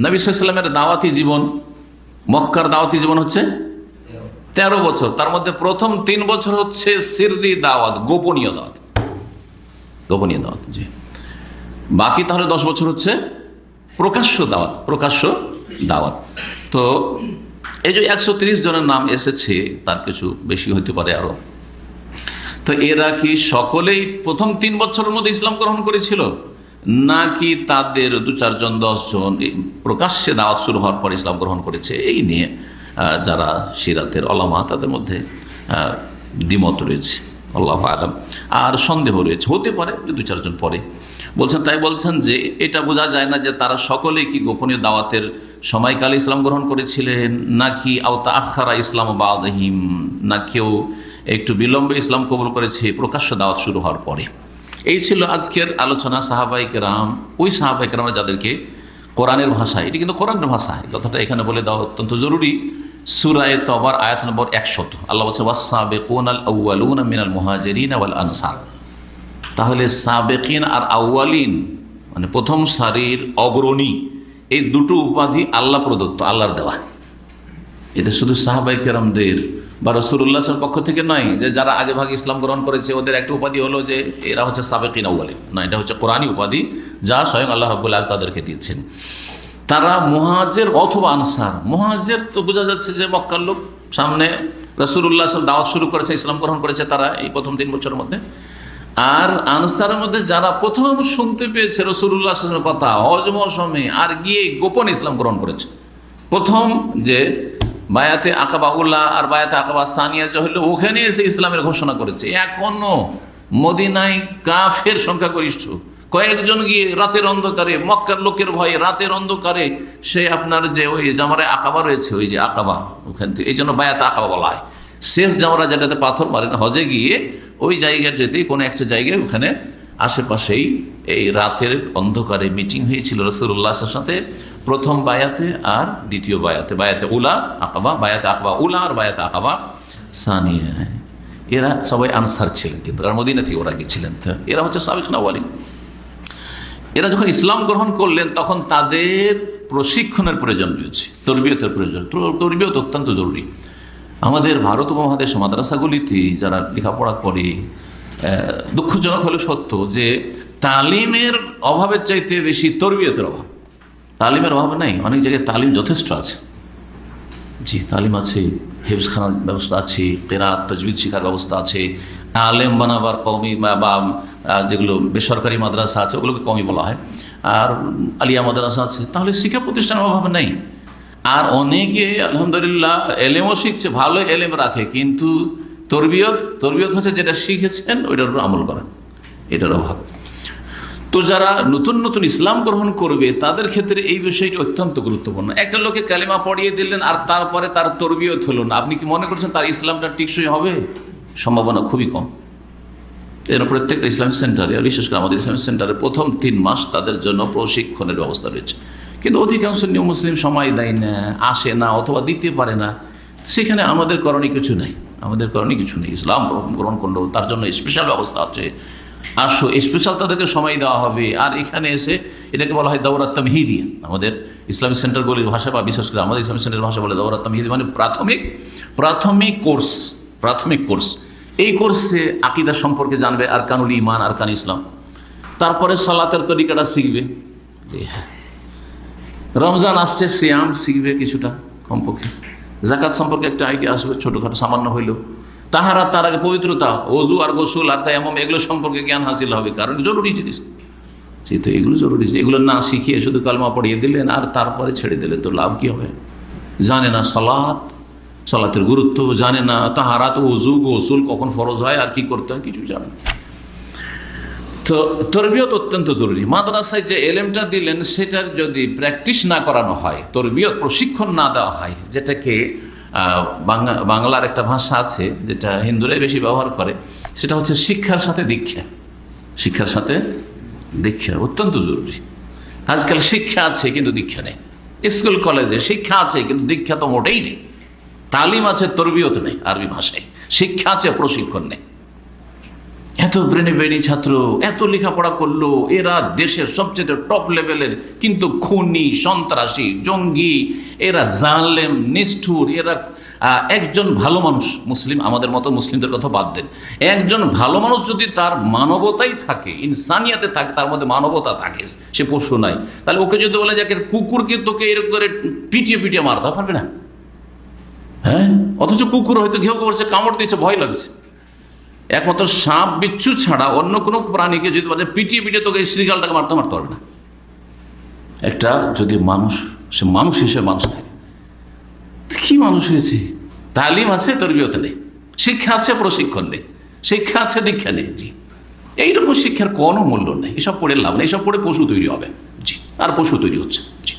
নবী সাল্লামের দাওয়াতি জীবন, মক্কার দাওয়াতি জীবন হচ্ছে তেরো বছর। তার মধ্যে প্রথম তিন বছর হচ্ছে সিরদি দাওয়াত, গোপনীয় দাওয়াত। গোপনীয় দাওয়াত, জি। বাকি তাহলে দশ বছর হচ্ছে প্রকাশ্য দাওয়াত প্রকাশ্য দাওয়াত। তো এই যে একশো ত্রিশ জনের নাম এসেছে, তার কিছু বেশি হতে পারে আরও। তো এরা কি সকলেই প্রথম তিন বছরের মধ্যে ইসলাম গ্রহণ করেছিল? নাকি তাদের দু চারজন, দশজন প্রকাশ্যে দাওয়াত শুরু হওয়ার পর ইসলাম গ্রহণ করেছে? এই নিয়ে যারা সিরাতের অলামা তাদের মধ্যে দ্বিমত রয়েছে। আল্লাহ আলম। আর সন্দেহ রয়েছে। হতে পারে দু চারজন পরে। বলছেন, তাই বলছেন যে এটা বোঝা যায় না যে তারা সকলেই কি গোপনীয় দাওয়াতের সময়কালে ইসলাম গ্রহণ করেছিলেন, নাকি আওতা আখারা ইসলাম বাদহিম, না কেউ একটু বিলম্বে ইসলাম কবুল করেছে, প্রকাশ্য দাওয়াত শুরু হওয়ার পরে। এই ছিল আজকের আলোচনা সাহাবাইক রাম ওই সাহাবাইক রাম যাদেরকে কোরআনের ভাষা, এটি কিন্তু কোরআনের ভাষা কথাটা এখানে বলে দেওয়া অত্যন্ত জরুরি। সুরায় তবার আয়াত নম্বর একশত। আল্লাহ বলছে ওয়াসাবে কোন আল আউ্বালুন মিনাল মুহাজেরিন আওয়াল আনসার। তাহলে সাবেকিন আর আউ্বালিন মানে প্রথম সারির অগ্রণী, এই দুটো উপাধি আল্লাহ প্রদত্ত, আল্লাহর দেওয়া। এটা শুধু সাহাবাই কেরামদের বা রসুল্লাহের পক্ষ থেকে নয় যে যারা আগে ভাগে ইসলাম গ্রহণ করেছে, ওদের একটা উপাধি হলো যে এরা হচ্ছে সাবেকিন আউ্বালিন না, এটা হচ্ছে কোরআনী উপাধি, যা স্বয়ং আল্লাহ রবুল্লাহ তাদেরকে দিচ্ছেন তারা মহাজের অথবা আনসার মহাজের তো বোঝা যাচ্ছে যে মক্কার লোক সামনে রসুল্লাহ দাওয়াত শুরু করেছে, ইসলাম গ্রহণ করেছে তারা এই প্রথম তিন বছরের মধ্যে। আর আনসারের মধ্যে যারা প্রথম শুনতে পেয়েছে রসুল্লাহ কথা হজ আর গিয়ে গোপন ইসলাম গ্রহণ করেছে। প্রথম যে বায়াতে আকাবা উল্লাহ আর বায়াতে আকাবা সানিয়া যে হলো, ওখানে এসে ইসলামের ঘোষণা করেছে। এখনও মদিনায় কাফের সংখ্যাগরিষ্ঠ। কয়েকজন গিয়ে রাতের অন্ধকারে, মক্কার লোকের ভয়ে রাতের অন্ধকারে সে আপনার যে ওই জামারে আকাবা রয়েছে, ওই যে আকাবা ওখান থেকে, এই জন্য বায়াতে আকাবা বলা হয়। শেষ জামরা যেটাতে পাথর মারেন, হজে গিয়ে ওই জায়গায় যেতেই কোনো একটা জায়গায় ওখানে আশেপাশেই এই রাতের অন্ধকারে মিটিং হয়েছিল রসুল্লাহের সাথে। প্রথম বায়াতে আর দ্বিতীয় বায়াতে। বায়াতে উলা, আকাবা, বায়াতে আকাবা উলা আর বায়াতে আকাবা সানিয়া। এরা সবাই আনসার ছিলেন কিন্তু কারণ মদিনা থেকে ওরা গেছিলেন। তো এরা হচ্ছে সাবিক নওয়ালি। এরা যখন ইসলাম গ্রহণ করলেন, তখন তাদের প্রশিক্ষণের প্রয়োজন রয়েছে, তরবিয়তের প্রয়োজন। তরবিয়ত অত্যন্ত জরুরি। আমাদের ভারত উপমহাদেশ মাদ্রাসাগুলিতে যারা লেখাপড়া করে দুঃখজনক হলে সত্য যে তালিমের অভাবের চাইতে বেশি তরবিয়তের অভাব। তালিমের অভাব নেই, অনেক জায়গায় তালিম যথেষ্ট আছে। জি, তালিম আছে, হেফজখানার ব্যবস্থা আছে, কেরাত তজবিদ শিখার ব্যবস্থা আছে, আলেম বানাবার কমি বা যেগুলো বেসরকারি মাদ্রাসা আছে, ওগুলোকে কমই বলা হয়। আর আলিয়া মাদ্রাসা আছে, তাহলে শিক্ষা প্রতিষ্ঠানের অভাব নেই। আর অনেকে, আলহামদুলিল্লাহ, এলেমও শিখছে, ভালো এলেম রাখে, কিন্তু তরবিয়ত তরবিয়ত হচ্ছে যেটা শিখেছেন, ওইটার উপর আমল করেন। এটার অভাব। তো যারা নতুন নতুন ইসলাম গ্রহণ করবে, তাদের ক্ষেত্রে এই বিষয়টি অত্যন্ত গুরুত্বপূর্ণ। একটা লোকে কালিমা পড়িয়ে দিলেন আর তারপরে তার তরবিয়ত হলো না। আপনি কি মনে করছেন তার ইসলামটা টিকসই হবে? সম্ভাবনা খুবই কম। এর প্রত্যেকটা ইসলামিক সেন্টারে বিশেষ করে আমাদের ইসলামিক সেন্টারে প্রথম তিন মাস তাদের জন্য প্রশিক্ষণের ব্যবস্থা রয়েছে। কিন্তু অধিকাংশ নিউ মুসলিম সময় দেয় না, আসে না অথবা দিতে পারে না। সেখানে আমাদের করণীয় কিছু নেই। আমাদের করণীয় কিছু নেই। ইসলাম গ্রহণ- গ্রহণ করলেও তার জন্য স্পেশাল ব্যবস্থা আছে। আসো স্পেশাল তাদেরকে সময় দেওয়া হবে। আর এখানে এসে এটাকে বলা হয় দৌরাত্তম হিদি আমাদের ইসলামিক সেন্টারগুলির ভাষা বা বিশেষ করে আমাদের ইসলামিক সেন্টারের ভাষা বলে দৌরাত্তম হিদি মানে প্রাথমিক প্রাথমিক কোর্স প্রাথমিক কোর্স। এই কোর্সে আকিদা সম্পর্কে জানবে আর কানুল ইমান আর কান ইসলাম। তারপরে সালাতের তরিকাটা শিখবে। জি হ্যাঁ। রমজান আসছে, সিয়াম শিখবে কিছুটা কমপক্ষে। জাকাত সম্পর্কে একটা আইডিয়া আসবে, ছোটোখাটো সামান্য হইলেও। তাহারা তার আগে পবিত্রতা অজু আর গোসুল আর তাইমম এগুলো সম্পর্কে জ্ঞান হাসিল হবে। কারণ জরুরি জিনিস। সে তো এগুলো জরুরি জিনিস। এগুলো না শিখিয়ে শুধু কালমা পড়িয়ে দিলেন আর তারপরে ছেড়ে দিলে তো লাভ কী হবে? জানে না সালাত, সালাতের গুরুত্ব, জানে না তাহারা তো অজু গোসুল কখন ফরজ হয় আর কি করতে হয়, কিছু জানে না। তো তরবিয়ত অত্যন্ত জরুরি। মাদ্রাসায় যে এলেমটা দিলেন, সেটার যদি প্র্যাকটিস না করানো হয়, তরবিয়ত প্রশিক্ষণ না দেওয়া হয়, যেটাকে বাংলার একটা ভাষা আছে যেটা হিন্দুরাই বেশি ব্যবহার করে, সেটা হচ্ছে শিক্ষার সাথে দীক্ষা। শিক্ষার সাথে দীক্ষা অত্যন্ত জরুরি। আজকাল শিক্ষা আছে কিন্তু দীক্ষা নেই। স্কুল, কলেজে শিক্ষা আছে কিন্তু দীক্ষা তো মোটেই নেই। তালিম আছে, তরবিয়ত নেই আরবি ভাষায়। শিক্ষা আছে, প্রশিক্ষণ নেই। এত ব্রেনে ব্রেনি ছাত্র, এত লেখাপড়া করল, এরা দেশের সবচেয়ে টপ লেভেলের কিন্তু খুনি, সন্ত্রাসী, জঙ্গি, এরা জালেম, নিষ্ঠুর, এরা একজন ভালো মানুষ, মুসলিম, আমাদের মতো মুসলিমদের কথা বাদ দেন। একজন ভালো মানুষ যদি তার মানবতাই থাকে, ইনসানিয়াতে থাকে, তার মধ্যে মানবতা থাকে, সে পশু নাই। তাহলে ওকে যদি বলে যাকে কুকুরকে তোকে এরকম করে পিটিয়ে পিটিয়ে মারতে পারবে না। হ্যাঁ? অথচ কুকুর হয়তো ঘেউ করছে, কামড় দিচ্ছে, ভয় লাগছে। একমাত্র সাপ বিচ্ছু ছাড়া অন্য কোনো প্রাণীকে যদি বলে, পিটিয়ে পিটিয়ে তোকে শ্রীকালটাকে মারতে মারতে পারবে না। একটা যদি মানুষ, সে মানুষ হিসেবে মানুষ থাকে কি মানুষ হয়েছে? তালিম আছে, তরবিয়ত নেই, শিক্ষা আছে, প্রশিক্ষণ নেই, শিক্ষা আছে, দীক্ষা নেই, জি। এইরকম শিক্ষার কোনো মূল্য নেই, এসব পড়ে লাভ নেই, এসব পড়ে পশু তৈরি হবে, জি, আর পশু তৈরি হচ্ছে, জি।